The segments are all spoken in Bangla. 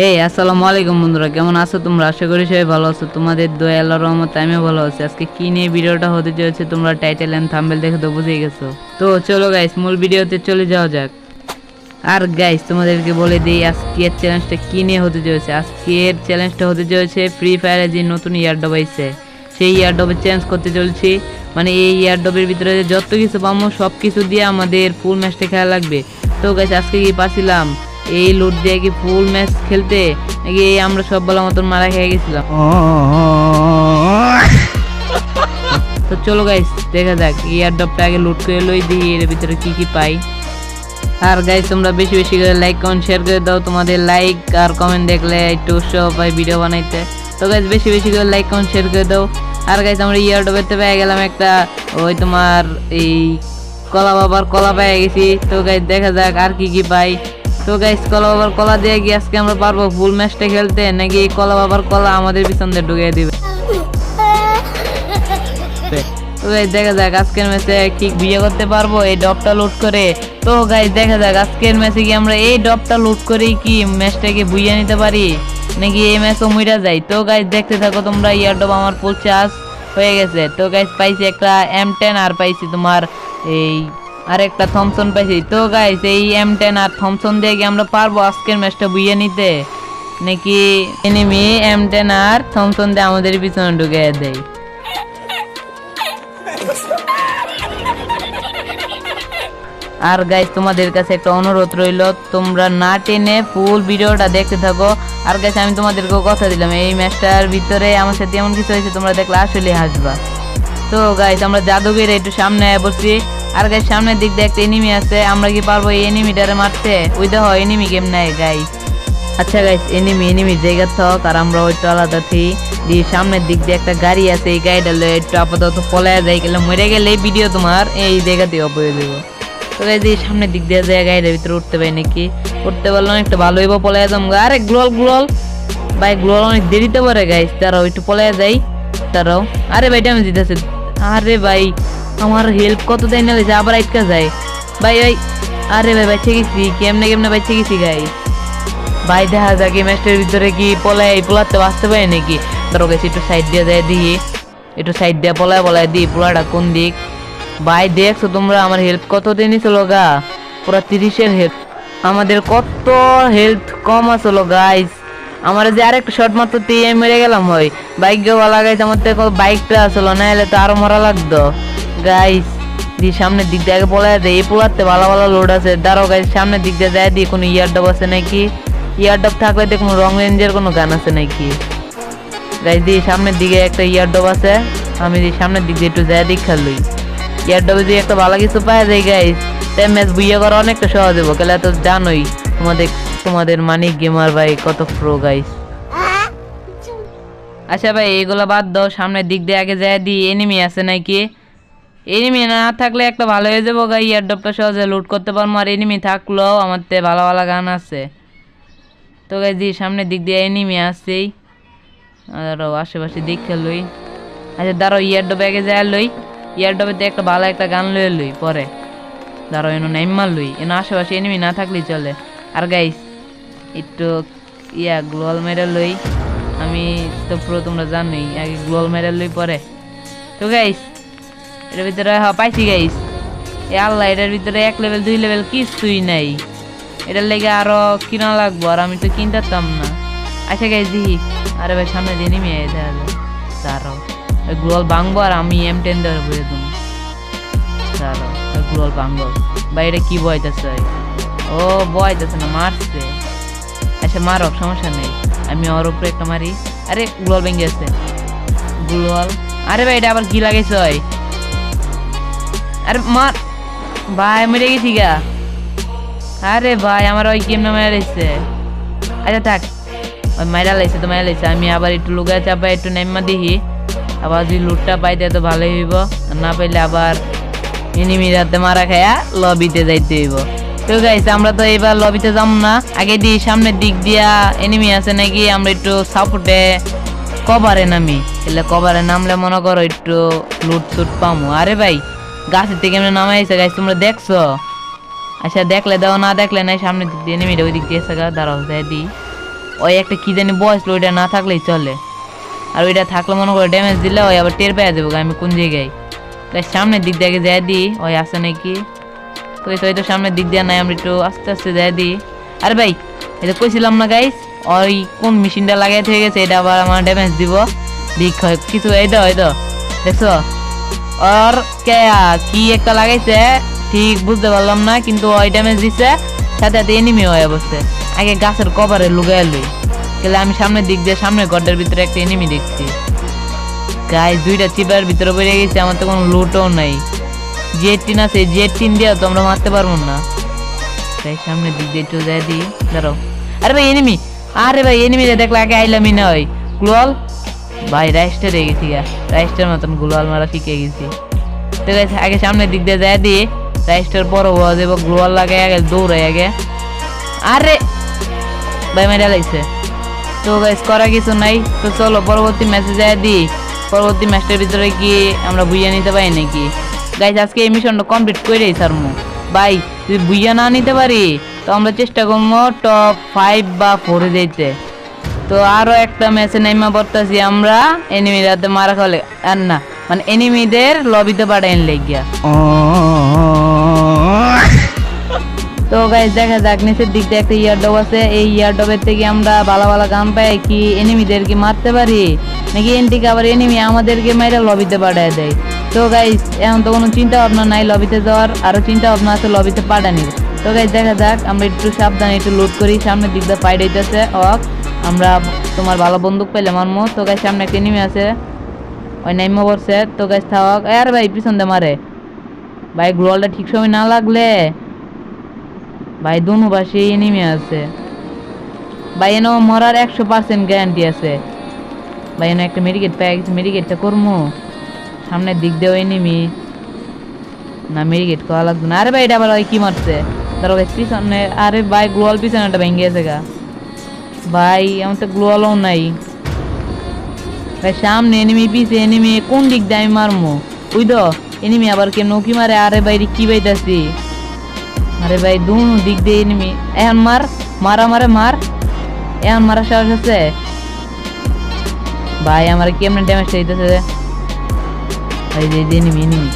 হে আসসালামু আলাইকুম বন্ধুরা। কেমন আছো তোমরা? আশা করি সবাই ভালো আছো। তোমাদের দয়া রহমত আমিও ভালো আছি। আজকে কি নিয়ে ভিডিওটা হতে চলেছে তোমরা টাইটেল এন্ড থাম্বেল দেখে তো বুঝেই গেছো। তো চলো গাইস মূল ভিডিওতে চলে যাওয়া যাক। আর গাইস তোমাদেরকে বলে দিই, আজকের চ্যালেঞ্জটা কি নিয়ে হতে চলেছে? আজকের চ্যালেঞ্জটা হতে চলেছে ফ্রি ফায়ারে যে নতুন ইয়ারডব আইছে। সেই ইয়ারডবে চেঞ্জ করতে চলছি। মানে এই ইয়ারডবের ভিতরে যত কিছু পাবো সব কিছু দিয়ে আমাদের ফুল ম্যাচটা খেলা লাগবে। তো গাইস আজকে কি পাচ্ছিলাম? এই লুট দিয়ে কি ফুল ম্যাচ খেলতে? নাকি আমরা সব বলার মতন মারা খেয়ে গেছিলাম? তো চলো গাইস দেখা যাক। ইয়ারডবটা আগে লুট করে লই দিই এর ভিতরে কি কি পাই। আর গাইস তোমরা বেশি বেশি করে লাইক কমেন্ট শেয়ার করে দাও। তোমাদের লাইক আর কমেন্ট দেখলে একটু উৎসাহ পাই ভিডিও বানাইতে। তো গাইস বেশি বেশি করে লাইক কমেন্ট শেয়ার করে দাও। আর গাইস আমরা ইয়ারডবেতে পেয়ে গেলাম একটা, ওই তোমার এই কলা বাবার কলা পেয়ে গেছি। তো গাইস দেখা যাক আর কি কি পাই। তো গাইস কলা বাবার কলা দিয়ে কি আজকে আমরা পারব ফুল ম্যাচটা খেলতে, নাকি এই কলা বাবার কলা আমাদের পিছন দিয়ে ঢুকিয়ে দিবে? তো গাইস দেখা যাক, আজকের ম্যাচে কি বিয়ে করতে পারব, এই ডবটা লুট করে। তো গাইস দেখা যাক, আজকের ম্যাচে কি আমরা এই ডবটা লুট করেই কি ম্যাচটাকে বুইয়ে নিতে পারি, নাকি এই ম্যাচও মুইরা যাই তো গাইস দেখতে থাকো তোমরা ইয়ার ডব আমার ফুল চার্জ হয়ে গেছে। তো গাইস পাইছি একটা এম টেন আর পাইছি তোমার এই আর একটা থমসন পাইছি। তো গাইস এই এম টেন আর থমসন দিয়ে কি আমরা পারব আজকের ম্যাচটা বুইয়ে নিতে? নাকি এনিমি এম টেন আর থমসন দিয়ে আমাদের পিছনে ঢুকে দেয়? আর গাইস তোমাদের কাছে একটা অনুরোধ রইল, তোমরা না টেনে ফুল ভিডিওটা দেখতে থাকো। আর গাইস আমি তোমাদেরকে কথা দিলাম, এই ম্যাচটার ভিতরে আমার সাথে এমন কিছু হয়েছে, তোমরা দেখলে আসলে হাসবা। তো গাইস আমরা জাদুঘরে একটু সামনে বসছি আর গাইস, সামনের দিক দিয়ে একটা এনিমি আছে, আমরা কি পারব এই এনিমিটারে মারতে? ওই দেখো এনিমি গেম নেয় গাইস? আচ্ছা গাইস এনিমি এনিমি জায়গা থাক, আর আমরা ওইটা আলাদা থি দিয়ে সামনের দিক দিয়ে একটা গাড়ি আছে, এই গাড়িটা লয়ে একটু আপাতত পলায় যাই, গেলে মরে গেলে এই ভিডিও তোমার এই জায়গা দিয়ে অপয়ে দেবো। তো গাইস, এই সামনের দিক দিয়ে যায় গাড়িটার ভিতরে উঠতে পারি নাকি? উঠতে পারলাম একটু ভালো হইব, পলায় যাম আরে গ্লোল গ্লোল ভাই গ্লোল অনেক দেরিতে পারে গাইস। তারাও একটু পলায় যাই। তারাও আরে ভাই ড্যামেজ দিতেছে। আরে ভাই, আমার হেল্প কত দেয় না লেছে আবার আটকা যায়? ভাই ভাই, আরে ভাই বাচ্চা গেছি, কেমনে কেমনে বাচ্চা গেছি গাই ভাই, দেখা যাক এই ম্যাচটার ভিতরে কি পলায়, পোলাতে বাঁচতে পারে নাকি? ধরো গেছি একটু সাইড দিয়ে দেয় দিই একটু সাইড দিয়ে পলায় পলায় দিই পোলাটা কোন দিক? ভাই, দেখছ তোমরা আমার হেল্প কত দিনই গা? পুরা তিরিশের হেল্প আমাদের কত হেলথ কম আসলো গাইস আমার যে আরেকটা শর্ট মাত্র দিয়ে মেরে গেলাম হয় বাইক গেওয়া লাগাইছে আমার তো বাইকটা আসলো না হলে তো আরও মরা লাগতো। গাইস দিয়ে সামনের দিক দিয়ে আগে পলায় দেয় এই পোলাতে ভালো ভালো লোড আছে। দাঁড়াও গাইস সামনের দিক দিয়ে যায় দিয়ে কোনো ইয়ারডব আছে নাকি? ইয়ারডব থাকলে দেখ কোনো রং রেঞ্জের কোনো গান আছে নাকি? গাইস দিয়ে সামনের দিকে একটা ইয়ারডব আছে। আমি দিয়ে সামনের দিক দিয়ে একটু যায় দীক্ষা লই ইয়ারডবে দিয়ে একটা ভালো কিছু পাওয়া যায় গাইস তাই ম্যাচ বুইয়া করা অনেকটা সহজ হব কেলা তো জানোই, তোমাদের তোমাদের মানিক গেমার ভাই, কত প্রো গাইস আচ্ছা ভাই, এগুলো বাদ দাও, সামনের দিক দিয়ে আগে যায় দি এনিমি আছে নাকি? এনিমি না থাকলে একটা ভালো হয়ে যাব গাই ইয়ারডপটা সহজে লুট করতে পারব, আর এনিমি থাকলেও আমার তে ভালো ভালো গান আছে। তো গাই দি সামনের দিক দিয়ে এনিমি আসছেই আর আশেপাশে দেখে লই। আচ্ছা দাঁড়াও ইয়ারডবে আগে যায় লই। ইয়ারডবেতে একটা ভালো একটা গান লয়ে লই, পরে। দাঁড়াও, এনো নাইমার লই। এনো আশেপাশে এনিমি না থাকলেই চলে। আর গাইস একটু, ইয়া, গ্লোয়াল মেরে লই। আমি তো পুরো তোমরা জানোই, আগে গ্লোয়াল মেরে লই পরে। তো গাইস এটার ভিতরে হ্যাঁ পাইছি গাইস এ আল্লাহ, এটার ভিতরে এক লেভেল দুই লেভেল কিছুই নাই। এটার লেগে আরও কিনা লাগবো, আর আমি তো কিনতাম না। আচ্ছা গাইস দিহি আরে ভাই, সামনে দিয়ে নেমে দেখা দাঁড়াও। গ্লোয়াল ভাঙবো, আর আমি এম টেন ধরে বলে দেবো। দাঁড়াও গ্লোয়াল ভাঙবো। ভাই, এটা কি বয়তেছে ও বয়তেছে না, মারছে। আচ্ছা মারক সমস্যা নেই। আমি ওর উপরে একটা মারি। আরে গ্লোয়াল ভেঙে গেছে। গ্লোয়াল আরে ভাই, এটা আবার কি লাগাইছে আরে, মার। ভাই, মরে গেছি গা। আরে ভাই, আমার ওই কেমনে মেরে লাইছে। আচ্ছা থাক। ওই মাইরা লাইছে তো মাইরা লাইছে। আমি আবার একটু লুগা চাপা, একটু নেমা দেখি আবার যদি লুটটা পাই পাইতে তো ভালোই হইব। না পাইলে আবার এনিমি রাতে মারা খায়া লবিতে যাইতে হইব। তো গাইস আমরা তো এবার লবিতে যাম না। আগে দিয়ে সামনের দিক দিয়া এনিমি আছে নাকি, আমরা একটু সাপোর্টে কভারে নামি। এলে কভারে নামলে মনে করো একটু লুট সুট পামু। আরে ভাই, গাছের থেকে এমনি নামাইছে গাইস তোমরা দেখছ? আচ্ছা দেখলে দাও, না দেখলে নাই, সামনের দিক দিয়ে এনিমিটা ওই দিক দিয়ে এসে গা, দাঁড়াও, যাই দিই ওই একটা কি জানি বয়স ওইটা না থাকলেই চলে। আর ওইটা থাকলে মনে করো ড্যামেজ দিলে ওই আবার টের পেয়ে যাব আমি কোন জায়গায়। সামনের দিক দিয়ে যাই দিই ওই আছে নাকি? তো, এই তো এই সামনের দিক দিয়ে নাই, আমরা একটু আস্তে আস্তে যাই দিই। আরে ভাই এটা কইছিলাম না গাইস ওই কোন মেশিনটা লাগাই হয়ে গেছে, এটা আবার আমার ড্যামেজ দিব। দিক হয় কিছু, এই তো এই তো, দেখছ? আর কে, কি একটা লাগাইছে, ঠিক বুঝতে পারলাম না, কিন্তু ওই ড্যামেজ দিছে, সাথে সাথে এনিমি হয়ে বসছে। আগে গাছের কভারে লুগাই লই। গেলে আমি সামনের দিক দিয়ে সামনে গড্ডের ভিতরে একটা এনিমি দেখছি। গাইস দুইটা চিপার ভিতরে পড়ে গেছে, আমার তো কোনো লুটও নাই। জেট টিন আছে জেট টিন দিয়েও তো আমরা মারতে পারব না। তাই সামনের দিক দিয়ে একটু যাই দিই। দাঁড়াও। আরে ভাই এনিমি আরে ভাই এনিমি দেখলে আগে আইলামই না ওই। গ্লোয়াল? ভাই রাইস্টার হয়ে গেছি গা। রাইস্টার মতন গ্লোয়াল মারা শিখে গেছি। তো গাইস আগে সামনের দিক দিয়ে যাই দিই। রাইস্টার বড় বড় দেবো গ্লোয়াল লাগাই আগে দৌড়াই আগে। আরে! ভাই, মেরে লাগছে তো গাইস করা কিছু নাই। তো চলো, পরবর্তী ম্যাচে যাই দিই। পরবর্তী ম্যাচটার ভিতরে কি আমরা বুইয়া নিতে পারি নাকি? গাইস আজকে এই মিশনটা কমপ্লিট করেই সারমু ভাই, যদি বুইয়া না নিতে পারি, তো আমরা চেষ্টা করব টপ ফাইভ বা ফোরে যেতে তো আরও একটা ম্যাচে নাইমা পড়তেছি আমরা এনিমির হাতে মারা খালে আর না মানে এনিমিদের লবিতে পাঠাইন লেগিয়া। তো গাইজ দেখা যাক, নিচের দিক দিয়ে একটা ইয়ারডব আছে। এই ইয়ারডবের থেকে আমরা ভালো ভালো গান পাই কি এনিমিদেরকে মারতে পারি, নাকি এন থেকে আবার এনিমি আমাদেরকে মাইরা লবিতে পাঠায় দেয়? তো গাইজ এখন তো কোনো চিন্তা ভাবনা নাই লবিতে যাওয়ার আরও চিন্তা ভাবনা আছে লবিতে পাঠানির তো গাইজ দেখা যাক, আমরা একটু সাবধানে একটু লুট করি সামনের দিক দিয়ে ফাইট হইতেছে অক আমরা তোমার ভালো বন্দুক পেলে মারমো তো গাইজ সামনে একটা এনিমি আছে, ওই নাইমো পড়ছে। তো গাইজ থাক। আর ভাই, পিছন দিয়ে মারে। ভাই গ্লোয়ালটা ঠিক সময় না লাগলে। ভাই, দুনো পাশে এনিমি আছে। ভাই, এনে মরার একশো পার্সেন্ট গ্যারান্টি আছে। ভাই, এনে একটা মেডিকেট পেয়ে গেছে মেডিকেটটা করব সামনের দিক দিয়েও এনিমি না মেডিকেট করা লাগবে না। আরে ভাই, এটা আবার কি মারছে? তার পিছনে, আরে ভাই গ্লোয়াল পিছনেটা ভেঙে গেছে গা। ভাই, আমার তো গ্লোয়ালও নাই। ভাই, সামনে এনিমি পিছে এনিমি কোন দিক দিয়ে আমি মারমো? ওই তো এনিমি আবার কি মারে? আরে ভাই কি বাইতাছি? আরে ভাই, দুনো দিক দিয়ে এনিমি এখন মার, মারা মারে মার। এখন মারা সাহস আছে? ভাই, আমার কেমন ড্যামেজ দিতেছে ভাই যে এনিমি এনিমি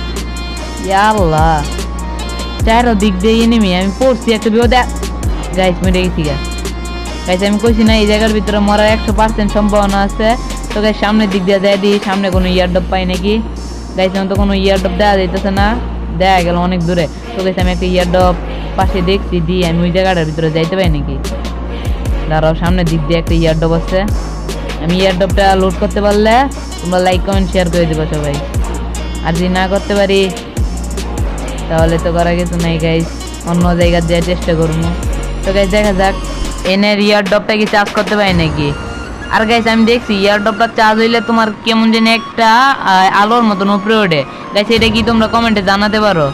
চারো দিক দিয়ে এনিমি আমি পড়ছি একটা বিপদে। গাইস মেরে গেছি গা। গাইস আমি কইছি না, এই জায়গার ভিতরে মরার একশো পার্সেন্ট সম্ভাবনা আছে। তো গাইস সামনের দিক দিয়ে দেয় দিই, সামনে কোনো ইয়ারডপ পাই নাকি? গাইস আমি তো কোনো ইয়ারডপ দেওয়া যাইতেছে না। দেখা গেল অনেক দূরে। তো গাইস আমি একটা ইয়ারডপ পাশে দেখছি দি আমি ওই জায়গাটার ভিতরে যাইতে পারি নাকি? দাঁড়াও, সামনের দিক দিয়ে একটা ইয়ারডপ আছে। আমি ইয়ারডপটা লোড করতে পারলে তোমরা লাইক কমেন্ট শেয়ার করে দেবো সবাই। আর যদি না করতে পারি, তাহলে তো করা কিছু নাই গাইস অন্য জায়গা দেওয়ার চেষ্টা করব। তো গাইস দেখা যাক, এনের ইয়ারডপটা কি চার্জ করতে পারি নাকি? আর গাইস আমি দেখছি ইয়ারডপটা চার্জ হইলে তোমার কেমন যেন একটা আলোর মতন উপরে ওঠে। গাইস এটা কি তোমরা কমেন্টে জানাতে পারো?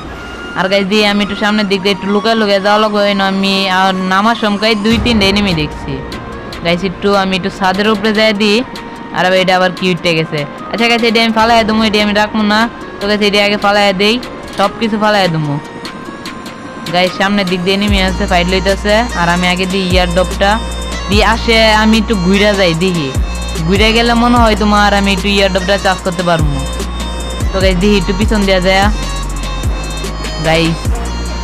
আর গাইস দিয়ে আমি একটু সামনের দিক দিয়ে একটু লুকায় লুকায় যাওয়া লাগবে না আমি আর নামার সময় দুই, তিনটে এনিমি দেখছি। গাইস একটু আমি একটু ছাদের উপরে যাই দিই। আর এটা আবার কি উঠতে গেছে। আচ্ছা গাইস এটা আমি ফালাই দেবো এটা আমি রাখব না। তো গাইস এটা আগে ফালাই দেই সব কিছু ফালাই দেবো গাইস সামনের দিক দিয়ে নেমে আসছে ফাইট লইতেছে। আর আমি আগে দিই ইয়ার ডপটা। দিয়ে আসে, আমি একটু ঘুরে যাই, দেখি। ঘুরে গেলে মনে হয় তোমার আমি একটু ইয়ার ডপটা চাষ করতে পারব তো গাইস দেখি একটু পিছন দেওয়া যায়। গাই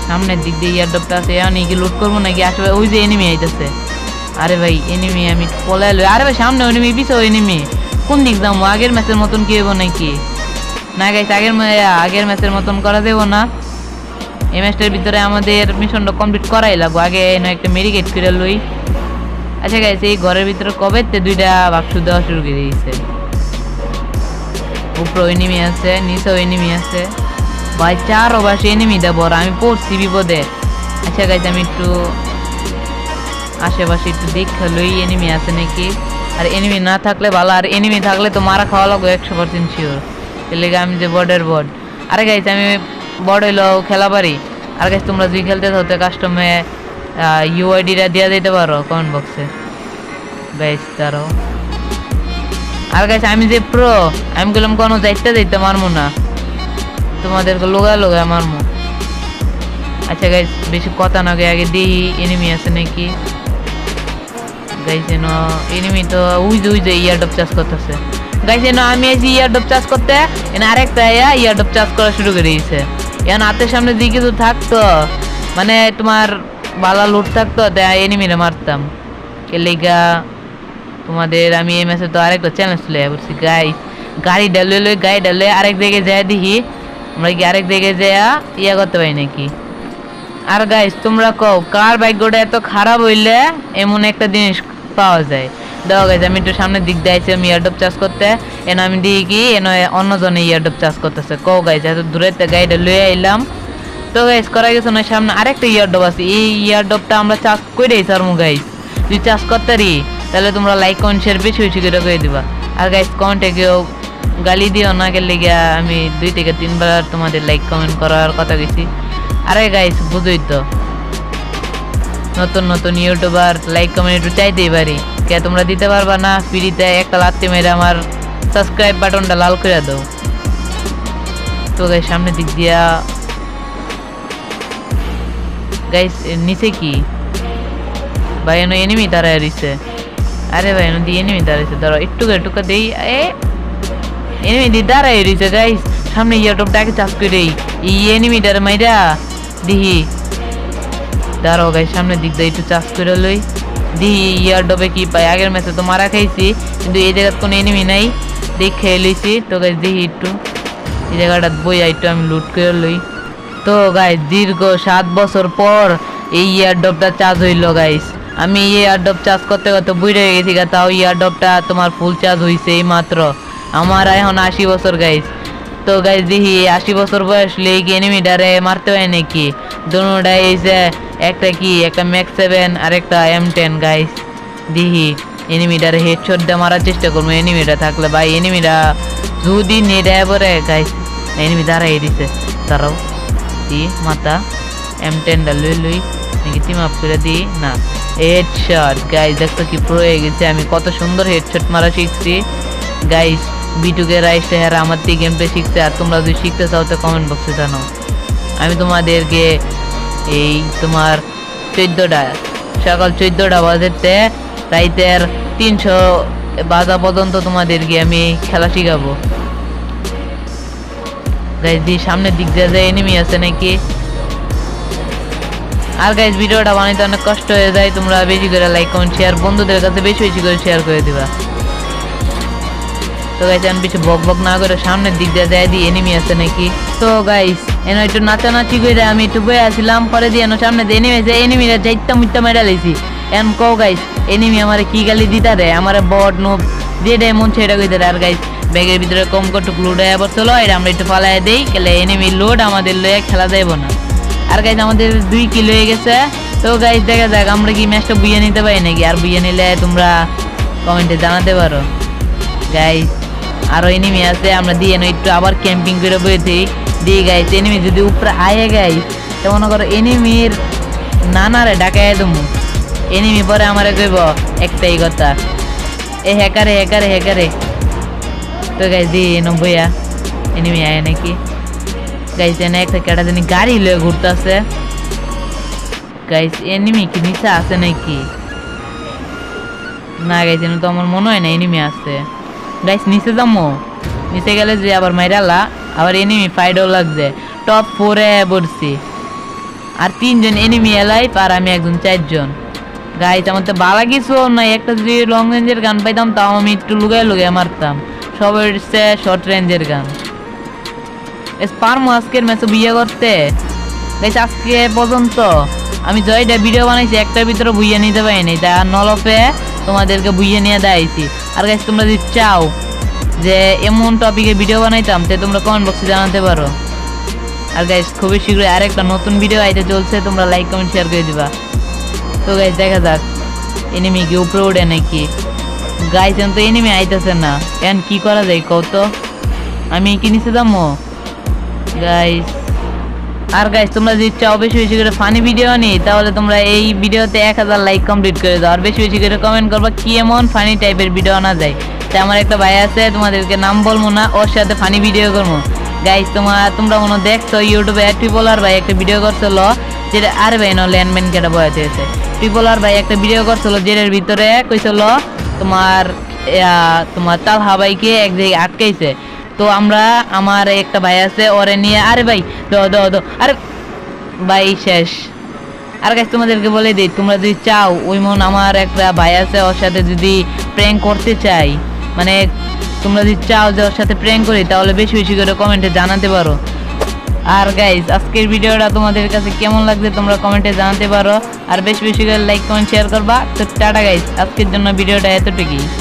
সামনের দিক দিয়ে ইয়ার ডপটা আছে আমি কি লুট করব নাকি? আসবে ওই যে এনিমি আইতেছে। আরে ভাই এনিমি আমি পলাই লই আরে ভাই, সামনে এনিমি পিছে এনিমি কোন দিক যাব আগের ম্যাচের মতন কি হইব নাকি? না গাইস আগের আগের ম্যাচের মতন করা দেবো না। এই ম্যাচটার ভিতরে আমাদের মিশনটা কমপ্লিট করাই লাগবো। আগে একটা মেডিকেট করে লই। আচ্ছা গাইস এই ঘরের ভিতরে কবে দুইটা বাক্স দেওয়া শুরু করে দিয়েছে? উপরে এনিমি আছে, নিচেও এনিমি আছে। ভাই চার ওভার এনিমি দেবো আমি পড়ছি বিপদে। আচ্ছা গাইস আমি একটু আশেপাশে একটু দেখে লই এনিমি আছে নাকি? আর এনিমি না থাকলে ভালো, আর এনিমি থাকলে তো মারা খাওয়া লাগবে একশো পার্সেন্ট শিওর এর লেগে আমি যে বর্ডের বোর্ড আরে গাইছে আমি বড় হইল খেলা পারি আর গাইছে তোমরা যদি খেলতে থাকতে কাস্টমে ইউআইডিটা দিয়ে দিতে পারো কমেন্ট বক্সে গাইস তারাও আর গাইছে আমি যে প্রো আমি গেলাম কোনো যাইতে যাইতে মারমু না। তোমাদেরকে লোগায় লোগায় মারমু। আচ্ছা গাইস বেশি কথা না, আগে আগে দিই এনিমি আছে নাকি। গাইস এনো এনিমি তো উই যে উই যে ইয়ারডপ চাষ করতেছে। গাইস এনো আমি আইছি ইয়ারডপ চাষ করতে, এনে আরেকটা ইয়া ইয়ারডপ চাষ করা শুরু করে দিয়েছে। এখন হাতের সামনে দিয়ে কিছু থাকতো মানে তোমার বালা লুট থাকতো তাই এনিমিরে মারতাম। কে লেগা তোমাদের আমি এই ম্যাচে তো আরেকটা চ্যালেঞ্জ চলে বলছি, গাই, গাড়ি ডালে লই গাড়ি ডালে আরেক জায়গায় যায় দেখি, আমরা কি আরেক জায়গায় যায় ইয়া করতে পারি নাকি? আর গাইস তোমরা কও, কার ভাগ্যটা এত খারাপ হইলে, এমন একটা জিনিস পাওয়া যায়। দেখো গাইস আমি একটু সামনের দিক দিয়ে আইছি আমি ইয়ারডপ চাষ করতে। এনে আমি দিই কি, এনে অন্যজনে ইয়ারডপ চাষ করতেছে। কও গাইস এত দূরে গাড়িটা লয়ে আইলাম। তো গাইস করা গেছে না, সামনে আরেকটা ইয়ারডপ আছে। এই ইয়ারডপটা আমরা চাষ করেই সারমু গাইস যদি চাষ করতে রি তাহলে তোমরা লাইক কমেন্ট শেয়ার বেশি বেশি করে করে দিবা। আর গাইস কমেন্টে কেউ গালি দিও না, গেলে গিয়া আমি দুই থেকে তিনবার তোমাদের লাইক কমেন্ট করার কথা গেছি আরে গাইস বুঝই তো। নতুন নতুন ইউটিউবার লাইক কমেন্ট একটু চাইতেই পারি। কে তোমরা দিতে পারবা না, ফ্রিতে একটা লাত্তি মেরে আমার সাবস্ক্রাইব বাটনটা লাল করে দাও। তো গাই সামনের দিক দিয়া গাইস নিচে কি? ভাই এনো এনিমি দাঁড়ায় রইছে। আরে ভাই এনো দিয়ে এনিমি দাঁড়াইছে ধরো, একটু একটু দেই, এ এনিমি দি দাঁড়ায় রইছে গাইস সামনে ইয়ারটপটাকে চাষ করে এই এনিমিটার মাইরা দিহি। দাঁড়াও গাইস সামনের দিক দিয়ে একটু চাষ করে লই। দিহি ইয়ারডবে কি পাই? আগের ম্যাচে তো মারা খাইছি কিন্তু এই জায়গার কোনো এনিমি নাই। দেখে লইছি তো গাইস দিহি একটু। এই জায়গাটা বই একটু আমি লুট করে লই। তো গাইস দীর্ঘ সাত বছর পর এই ইয়ারডপটা চার্জ হইল গাইস। আমি এই ইয়ারডপ চার্জ করতে করতে বুঝে গেছি গা, তাও ইয়ারডপটা তোমার ফুল চার্জ হইছে এই মাত্র। আমার এখন আশি বছর গাইস। তো গাইস দেখি আশি বছর বয়স কি এনিমিটারে মারতে হয় নাকি? দুটাই এসে একটা কি, একটা ম্যাক্স সেভেন আর একটা এম টেন গাইস দিহি এনিমিটারে হেডশট দিয়ে মারার চেষ্টা করব এনিমিটা থাকলে। ভাই এনিমিটা যদি নেট পরে গাইস এনিমি দাঁড়াই দিছে। তারাও দি, মাথা এম টেনটা লুই লুই, নাকি টিম আপ করে দিই না। হেড হেডশট গাইস দেখতো কি প্রো হয়ে গেছে, আমি কত সুন্দর হেড হেডশট মারা শিখছি। গাইস বিটুকে রাইস হেরা আমার দিয়ে গেম প্লে শিখতে আর তোমরা যদি শিখতে চাও তো কমেন্ট বক্সে জানো আমি তোমাদেরকে এই তোমার চোদ্দোটা, সকাল চোদ্দোটা বাজেতে রাইতের তিনশো বাজা পর্যন্ত তোমাদেরকে আমি খেলা শিখাবো। গাইজ সামনের দিক দিয়ে যায় এনিমি আছে নাকি? আর গাইজ ভিডিওটা বানাইতে অনেক কষ্ট হয়ে যায়, তোমরা বেশি করে লাইক কমেন্ট শেয়ার বন্ধুদের কাছে বেশি বেশি করে শেয়ার করে দিবা। তো গাইজ আমি বেশি বক বক না করে সামনের দিক দিয়ে দেয় দিই এনিমি আছে নাকি? তো গাইজ এনে একটু নাচানাচি করে আমি একটু বয়ে আসছিলাম পরে দিয়ে এনো সামনে দিয়ে এনিমি এনিমিরা যাইতা মুইতা মেরা লাইছি। এন কও গাইস এনিমি আমারে কি গালি দিতা রে? আমারে বট নুব দিয়ে দেয়, মন ছেড়ে কইতে আর গাইস ব্যাগের ভিতরে কম কটুক লোড হয়ে আবার চলো এটা আমরা একটু পালাই দেই, কেলে এনিমি লোড আমাদের লয়ে খেলা যাইব না। আর গাইজ আমাদের দুই কিলো হয়ে গেছে। তো গাইজ দেখা যাক, আমরা কি ম্যাচটা বুঝে নিতে পারি নাকি? আর বুঝে নিলে তোমরা কমেন্টে জানাতে পারো। গাইজ আরও এনিমি আছে, আমরা দিয়ে একটু আবার ক্যাম্পিং করে বইতেই দিয়ে গাইজ এনিমি যদি উপরে আয়ে গাই, তো মনে করো এনিমির নানারে ডাকায় দেবো এনিমি পরে আমারে কইব, একটাই কথা, এ হ্যাকারে হ্যাকারে হ্যাকারে তো গাইজ দি এনো বইয়া এনিমি আয় নাকি? গাইজ এনে একটা কেটা জানি গাড়ি লয়ে ঘুরতেছে। গাইজ এনিমি কি নিচে আছে নাকি? না এনে তো আমার মনে হয় না এনিমি আছে। গাইজ নিচে যাব নিচে গেলে যে আবার মাইরালা আবার এনিমি ফাইডও লাগছে। টপ ফোরে পড়ছি। আর তিনজন এনিমি এলাই আর আমি একজন চারজন। গাইজ আমার তো বালা কিছু নাই। একটা যদি লং রেঞ্জের গান পাইতাম, তাও আমি একটু লুগাই লুগাই মারতাম। সবের শর্ট রেঞ্জের গান পারমো আজকের ম্যাচে বিয়ে করতে? গাইস আজকে পর্যন্ত আমি জয়টা ভিডিও বানাইছি, একটার ভিতরে বুইয়ে নিতে পারিনি। তাই আর নলফে তোমাদেরকে বুইয়ে নিয়ে দেখাইছি আর গাইস তোমরা যদি চাও যে এমন টপিকে ভিডিও বানাইতাম তে তোমরা কমেন্ট বক্সে জানাতে পারো। আর গাইস খুবই শীঘ্রই আরেকটা নতুন ভিডিও আইতে চলছে, তোমরা লাইক কমেন্ট শেয়ার করে দিবা। তো গাইস দেখা যাক এনিমি কি উপরে উঠে নাকি? এখন তো এনিমি আইতেছে না। এখন কি করা যায় কত আমি কি নিচে যাব? গাইস আর গাইস তোমরা যদি চাও বেশি বেশি করে ফানি ভিডিও নি তাহলে তোমরা এই ভিডিওতে এক হাজার লাইক কমপ্লিট করে দাও। আর বেশি বেশি করে কমেন্ট করবা কি এমন ফানি টাইপের ভিডিও আনা যায়। তাই আমার একটা ভাই আছে, তোমাদেরকে নাম বলব না, ওর সাথে ফানি ভিডিও করব। গাইস তোমার তোমরা মনে দেখছ ইউটিউবে একটি বলার ভাই একটা ভিডিও করছিল, যেটা আর ভাই না ল্যান্ডম্যান কেটা বয়াতে হয়েছে ট্রিপলার ভাই একটা ভিডিও করছিল জেলের ভিতরে কইছিল, তোমার তোমার তাল হাবাইকে এক জায়গায় আটকাইছে। তো আমরা, আমার একটা ভাই আছে, ওরে নিয়ে, আরে ভাই, দ দ দ, আরে ভাই, শেষ। আর গাছ তোমাদেরকে বলে দিই, তোমরা যদি চাও, ওই মন আমার একটা ভাই আছে, ওর সাথে যদি প্র্যাঙ্ক করতে চাই মানে তোমরা যদি চাও যে ওর সাথে প্রেম করি, তাহলে বেশি বেশি করে কমেন্টে জানাতে পারো। আর গাইজ আজকের ভিডিওটা তোমাদের কাছে কেমন লাগছে তোমরা কমেন্টে জানাতে পারো। আর বেশি বেশি করে লাইক কমেন্ট শেয়ার করবা। তো টাটা গাইজ আজকের জন্য ভিডিওটা এতটুকুই।